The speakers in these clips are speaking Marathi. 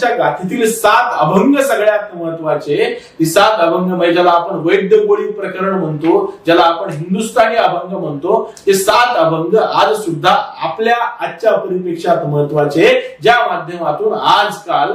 त्यांच्या गाथीतील सात अभंग सगळ्यात महत्त्वाचे. ती सात अभंग म्हणजे ज्याला आपण वैद्य गोळी प्रकरण म्हणतो ज्याला आपण हिंदुस्थानी अभंग म्हणतो ते सात अभंग आज सुद्धा आपल्या आजच्या परिपेक्षात महत्त्वाचे ज्या माध्यमातून आजकाल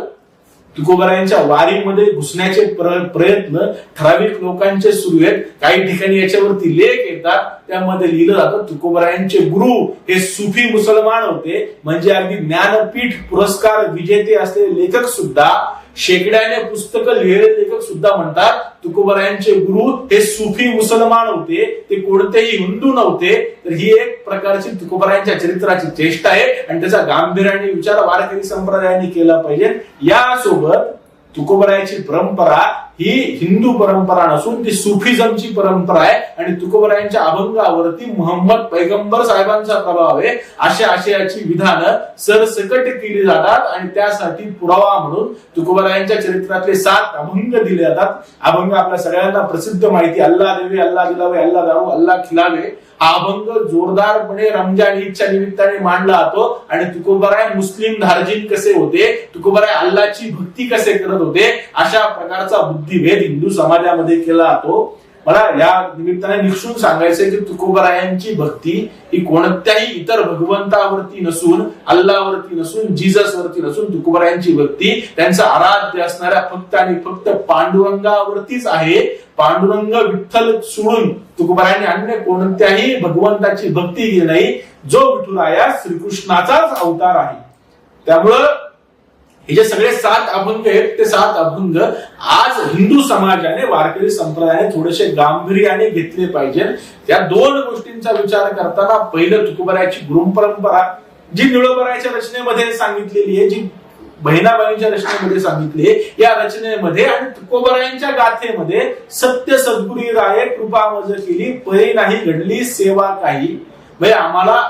तुकोबरायांच्या वारीमध्ये घुसण्याचे प्रयत्न ठराविक लोकांचे सुरू आहेत. काही ठिकाणी याच्यावरती लेख येतात. त्यामध्ये लिहिलं जातं तुकोबरायांचे गुरु हे सुफी मुसलमान होते. म्हणजे अगदी ज्ञानपीठ पुरस्कार विजेते असलेले लेखक सुद्धा शेकड्याने पुस्तकं लिहिलेले लेखक सुद्धा म्हणतात तुकोबरायांचे गुरु हे सुफी मुसलमान होते ते कोणतेही हिंदू नव्हते तर ही एक प्रकारची तुकोबरायांच्या चरित्राची चेष्टा आहे आणि त्याचा गांभीर्याने विचार वारकरी संप्रदायाने केला पाहिजे. यासोबत तुकोबरायाची परंपरा ही हिंदू परंपरा नसून ती सुफिझमची परंपरा आहे आणि तुकोबरायांच्या अभंगावरती मोहम्मद पैगंबर साहेबांचा प्रभाव आहे. अशा आशयाची विधानं सरसकट केली जातात आणि त्यासाठी पुरावा म्हणून तुकोबरायांच्या चरित्रातले सात अभंग दिले जातात. अभंग आपल्या सगळ्यांना प्रसिद्ध माहिती अल्लाह देवे अल्लाह दिलावे अल्लाह दारू अल्लाह खिलावे अभंग जोरदारपणे रमजान ईदच्या निमित्ताने मांडला जातो आणि तुकोबराय मुस्लिम धार्जिन कसे होते? तुकोबराय अल्लाची भक्ती कसे करत होते? अशा प्रकारचा बुद्धिभेद हिंदू समाजामध्ये केला जातो. मला या निमित्ताने निक्षून सांगायचंय की तुकोबरायांची भक्ती ही कोणत्याही इतर भगवंतावरती नसून अल्लावरती नसून जीसस वरती नसून तुकोबरायांची भक्ती त्यांचं आराध्य असणाऱ्या फक्त आणि फक्त पांडुरंगावरतीच आहे. पांडुरंग विठ्ठल सोडून तुकोबरायांनी अन्य कोणत्याही भगवंताची भक्ती केली नाही जो विठुराया श्रीकृष्णाचाच अवतार आहे. त्यामुळं हे जे सगळे सात अभंग आहेत ते सात अभंग आज हिंदू समाजाने वारकरी संप्रदायाने थोडेसे गांभीर्याने घेतले पाहिजे या दोन गोष्टींचा विचार करताना पहिलं तुकोबरायाची गुरु परंपरा जी निळोबरायाच्या रचनेमध्ये सांगितलेली आहे जी बहिणाबाईंच्या रचनेमध्ये सांगितली आहे. या रचनेमध्ये आणि तुकोबरायांच्या गाथेमध्ये सत्य सद्गुरी राय कृपा मज केली परी नाही घडली सेवा काही म्हणजे आम्हाला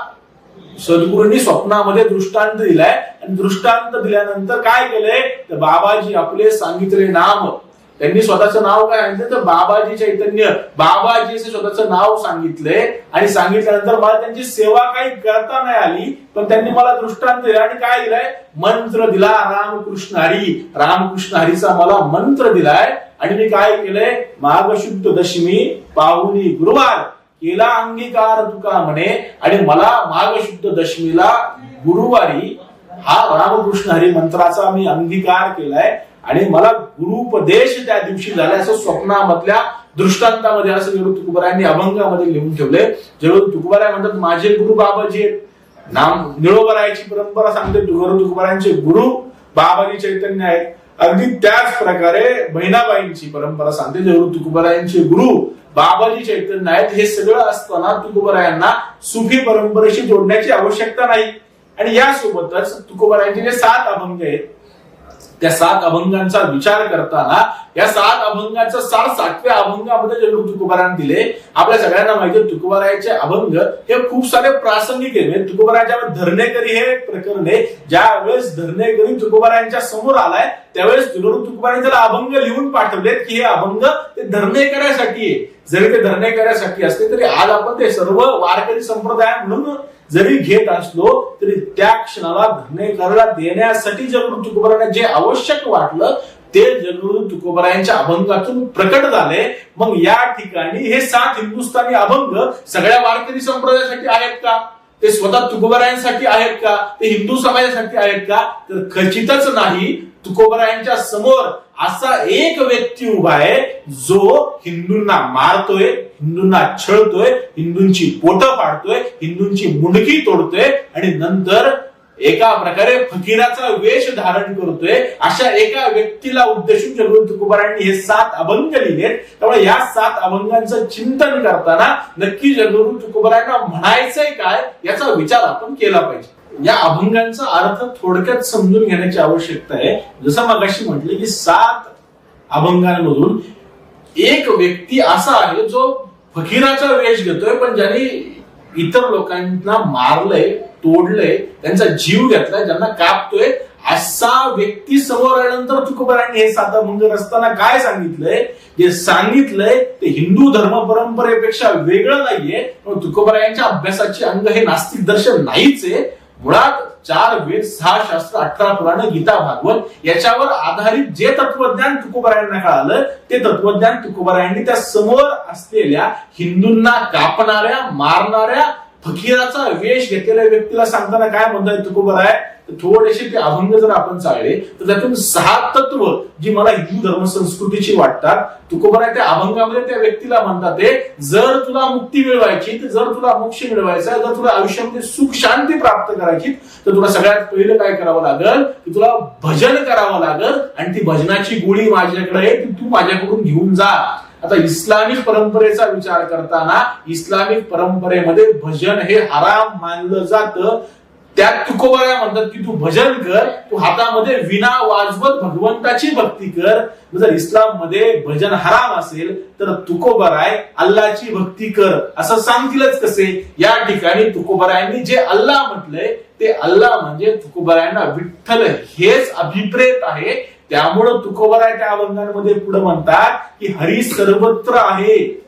सद्गुरूंनी स्वप्नामध्ये दृष्टांत दिलाय. आणि दृष्टांत दिल्यानंतर काय केलंय? तर बाबाजी आपले सांगितले नाम. त्यांनी स्वतःचं नाव काय सांगितलं? तर बाबाजी चैतन्य. बाबाजी असं स्वतःचं नाव सांगितलंय. आणि सांगितल्यानंतर मला त्यांची सेवा काही करता नाही आली पण त्यांनी मला दृष्टांत दिला आणि काय दिलाय? मंत्र दिला रामकृष्ण हरी रामकृष्ण हरीचा मला मंत्र दिलाय. आणि मी काय केलंय? माघ शुद्ध दशमी पाहुणी गुरुवार केला अंगीकार तुका म्हणे? आणि मला माघशुद्ध दशमीला गुरुवारी हा रामकृष्ण हरी मंत्राचा मी अंगीकार केलाय आणि मला गुरुपदेश त्या दिवशी झाला असं स्वप्नामधल्या दृष्टांतामध्ये असं जेव्हा तुकोबरायांनी अभंगामध्ये लिहून ठेवले जेव्हा तुकोबराय म्हणतात माझे गुरु बाबाजी नाम निळोबरायची परंपरा सांगते तुकोबर गुरु बाबाजी चैतन्य आहेत. अगदी त्याच प्रकारे बहिणाबाईंची परंपरा सांगते. जेव्हा तुकोबरायांचे गुरु बाबाजी चैतन्य आहेत. हे सगळं असताना तुकोबरायांना सुफी परंपरेशी जोडण्याची आवश्यकता नाही. आणि यासोबतच तुकोबरायांचे जे सात अभंग आहेत त्या सात अभंगांचा विचार करताना या सात अभंगांचा सार सातव्या अभंगामध्ये जे तुकोबारांनी दिले आपल्या सगळ्यांना माहिती आहे, तुकोबारायाचे अभंग हे खूप सारे प्रासंगिक आहे म्हणजे तुकोबाराच्या धरणेकरी हे प्रकरण आहे. ज्या वेळेस धरणेकरी तुकोबारायांच्या समोर आलाय त्यावेळेस तुकोबार तुकोबारांनी त्याला अभंग लिहून पाठवलेत की हे अभंग ते धरणेकऱ्यासाठी आहे. जरी ते धरणेकऱ्यासाठी असते तरी आज आपण ते सर्व वारकरी संप्रदाय म्हणून जरी घेत असलो तरी त्या क्षणाला धरणेकरला देण्यासाठी जगरू तुकोबरांना जे आवश्यक वाटलं ते जगरू तुकोबरायांच्या अभंगातून प्रकट झाले. मग या ठिकाणी हे सात हिंदुस्थानी अभंग सगळ्या वारकरी संप्रदायासाठी आहेत का? ते स्वतः तुकोबरायांसाठी आहेत का? ते हिंदू समाजासाठी आहेत का? तर खचितच नाही तुकोबरायांच्या समोर असा एक व्यक्ती उभा आहे जो हिंदूंना मारतोय हिंदूंना छळतोय हिंदूंची पोटं पाडतोय हिंदूंची मुंडकी तोडतोय आणि नंतर एका प्रकारे फकीराचा वेश धारण करतोय. अशा एका व्यक्तीला उद्देशून जगवंत तुकोबारांनी हे सात अभंग लिहिलेत. त्यामुळे या सात अभंगांचं चिंतन करताना नक्की जगवंत तुकोबारांना म्हणायचंय काय याचा विचार आपण केला पाहिजे. या अभंगांचा अर्थ थोडक्यात समजून घेण्याची आवश्यकता आहे. जसं मगाशी म्हटले की सात अभंगांमधून एक व्यक्ती असा आहे जो फकीराचा वेश घेतोय पण ज्यांनी इतर लोकांना मारलंय तोडलंय त्यांचा जीव घेतलाय ज्यांना कापतोय असा व्यक्ती समोर आल्यानंतर तुकोबारांनी हे सात अभंग असताना काय सांगितलंय? जे सांगितलंय ते हिंदू धर्म परंपरेपेक्षा वेगळं नाहीये. पण तुकोबारायांच्या अभ्यासाची अंग हे नास्तिक दर्शन नाहीच आहे. मुळात चार वेद सहा शास्त्र अठरा पुराण गीता भागवत याच्यावर आधारित जे तत्वज्ञान तुकोबरायांना कळालं ते तत्वज्ञान तुकोबरायांनी त्या समोर असलेल्या हिंदूंना कापणाऱ्या मारणाऱ्या फकीराचा वेश घेतलेल्या व्यक्तीला सांगताना काय म्हणताय तुकोबर आहे थोडेसे ते अभंग जर आपण चालले तर त्यातून सहा तत्व जी मला हिंदू धर्म संस्कृतीची वाटतात तुकोबराय त्या अभंगामध्ये त्या व्यक्तीला म्हणतात ते जर तुला मुक्ती मिळवायची तर जर तुला मोक्ष मिळवायचा जर तुला आयुष्यामध्ये सुख शांती प्राप्त करायची तर तुला सगळ्यात पहिलं काय करावं लागल? की तुला भजन करावं लागल. आणि ती भजनाची गोळी माझ्याकडे आहे ती तू माझ्याकडून घेऊन जा. आता इस्लामिक परंपरेचा विचार करताना इस्लामिक परंपरेमध्ये भजन हे हराम मानलं जातं. त्यात तुकोबाया म्हणतात की तू भजन कर तू हातामध्ये विना वाजवत भगवंताची भक्ती कर. जर इस्लाममध्ये भजन हराम असेल तर तुकोबराय अल्लाची भक्ती कर. असं सांगतीलच कसे? या ठिकाणी तुकोबरायांनी जे अल्लाह म्हटलंय ते अल्लाह म्हणजे तुकोबरायांना विठ्ठल हेच अभिप्रेत आहे. त्यामुळं तुकोबराय त्या अभंगांमध्ये पुढे म्हणतात की हरी सर्वत्र आहे.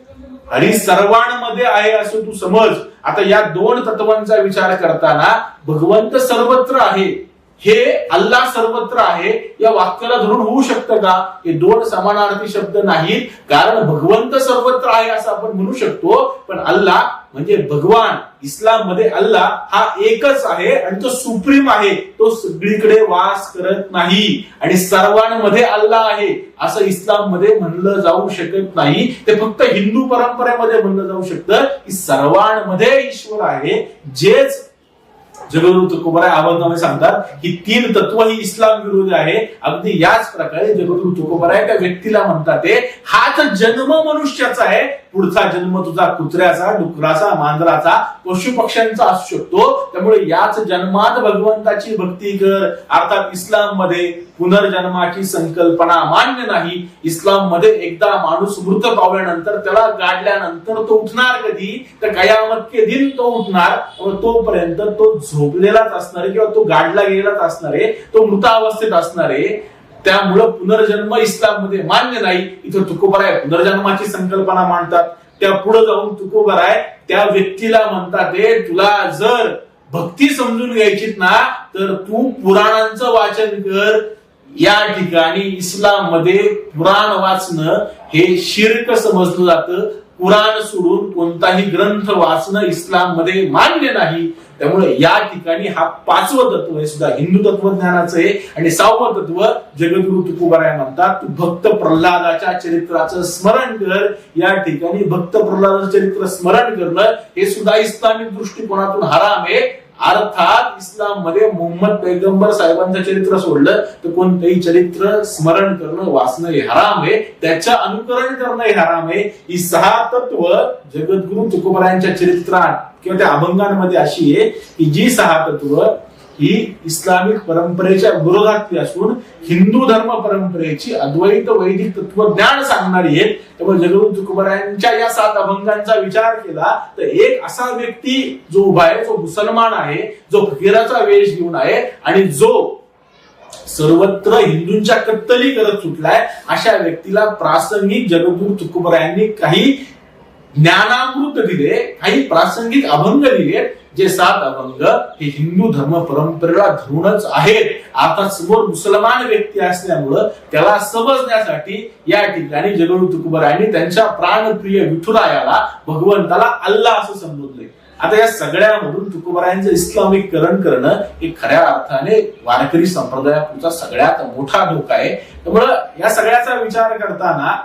हरी सर्वांमध्ये आहे असं तू समज. आता या दोन तत्वांचा विचार करताना भगवंत सर्वत्र आहे. हे अल्लाह सर्वत्र आहे. या वाक्याला धरून होऊ शकतं का? हे दोन समानार्थी शब्द नाहीत. कारण भगवंत सर्वत्र आहे असं आपण म्हणू शकतो. पण अल्लाह म्हणजे भगवान. इस्लाममध्ये अल्लाह हा एकच आहे आणि तो सुप्रीम आहे. तो सगळीकडे वास करत नाही. आणि सर्वांमध्ये अल्ला आहे असं इस्लाममध्ये म्हणलं जाऊ शकत नाही. ते फक्त हिंदू परंपरेमध्ये म्हणलं जाऊ शकतं की सर्वांमध्ये ईश्वर आहे. जेच जगद्गुरु तुकोबाराय अभंगामध्ये सांगतात की तीन तत्व ही इस्लाम विरोधी आहे. अगदी याच प्रकारे जगद्गुरु तुकोबाराय त्या व्यक्तीला म्हणतात ते हाच जन्म मनुष्याचा आहे पुढचा जन्म तुझा कुत्र्याचा डुकराचा मांजराचा पशु पक्ष्यांचा असू शकतो. त्यामुळे याच जन्मात भगवंताची भक्ती कर. अर्थात इस्लाममध्ये पुनर्जन्माची संकल्पना मान्य नाही. इस्लाममध्ये एकदा माणूस मृत पावल्यानंतर त्याला गाडल्यानंतर तो उठणार कधी? तर कयामत के दिन तो उठणार. व तोपर्यंत तो झोपलेलाच असणार आहे किंवा तो गाडला गेलेलाच असणार आहे. तो मृतावस्थेत असणार आहे. त्यामुळं पुनर्जन्म इस्लाममध्ये मान्य नाही. इथं तुकोबराय पुनर्जन्माची संकल्पना मांडतात. त्या पुढे जाऊन तुकोबराय त्या व्यक्तीला म्हणतात हे तुला जर भक्ती समजून घ्यायची ना तर तू पुराणांचं वाचन कर. या ठिकाणी इस्लाममध्ये पुराण वाचणं हे शिर्क समजलं जातं. पुराण सोडून कोणताही ग्रंथ वाचणं इस्लाममध्ये मान्य नाही. त्यामुळे या ठिकाणी हा पाचवं तत्व आहे. सुद्धा हिंदू तत्वज्ञानाचं आहे. आणि सहावं तत्व जगद्गुरु तुकोबाराय म्हणतात तू भक्त प्रल्हादाच्या चरित्राचं स्मरण कर. या ठिकाणी भक्त प्रल्हादाचं चरित्र स्मरण करणं हे सुद्धा इस्लामिक दृष्टिकोनातून हराम आहे. अर्थात इस्लाममध्ये मोहम्मद पैगंबर साहेबांचं चरित्र सोडलं तर कोणतंही चरित्र स्मरण करणं वाचणं हे हराम आहे. त्याच्या अनुकरण करणं हे हराम आहे. ही सहा तत्व जगद्गुरु तुकोबरायांच्या चरित्रात किंवा त्या अभंगांमध्ये अशी आहे की जी सहा तत्व ही इस्लामिक परंपरेच्या विरोधातली असून हिंदू धर्म परंपरेची अद्वैत वैदिक तत्वज्ञान सांगणारी आहे त्यामुळे जगद्गुरु तुकोबरायांच्या या सात अभंगांचा विचार केला तर एक असा व्यक्ती जो उभा आहे जो मुसलमान आहे जो फकीराचा वेश घेऊन आहे आणि जो सर्वत्र हिंदूंच्या कत्तली करत सुटलाय अशा व्यक्तीला प्रासंगिक जगदूर तुकबरायांनी काही ज्ञानामृत दिले काही प्रासंगिक अभंग दिले जे सात अभंग हे हिंदू धर्म परंपरेला धरूनच आहेत. आता समोर मुसलमान व्यक्ती असल्यामुळं त्याला समजण्यासाठी या ठिकाणी जगणू तुकुबरायांनी त्यांच्या प्राणप्रिय विठुरायाला भगवंताला अल्लाह असं संबोधले आता या सगळ्यामधून तुकोबरायांचं इस्लामिकरण करणं हे खऱ्या अर्थाने वारकरी संप्रदायापुढचा सगळ्यात मोठा धोका आहे. त्यामुळं या सगळ्याचा विचार करताना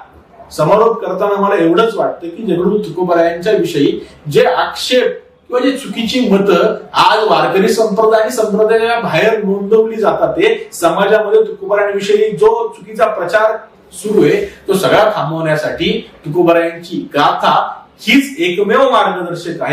समारोप करताना मला एवढंच वाटतं की जगडू तुकोबरायांच्या विषयी जे आक्षेप किंवा जे चुकीची मतं आज वारकरी संप्रदाय आणि संप्रदाया बाहेर नोंदवली जातात. ते समाजामध्ये तुकोबरायांविषयी जो चुकीचा प्रचार सुरू आहे तो सगळा थांबवण्यासाठी तुकोबारायांची गाथा हीच एकमेव मार्गदर्शक आहे.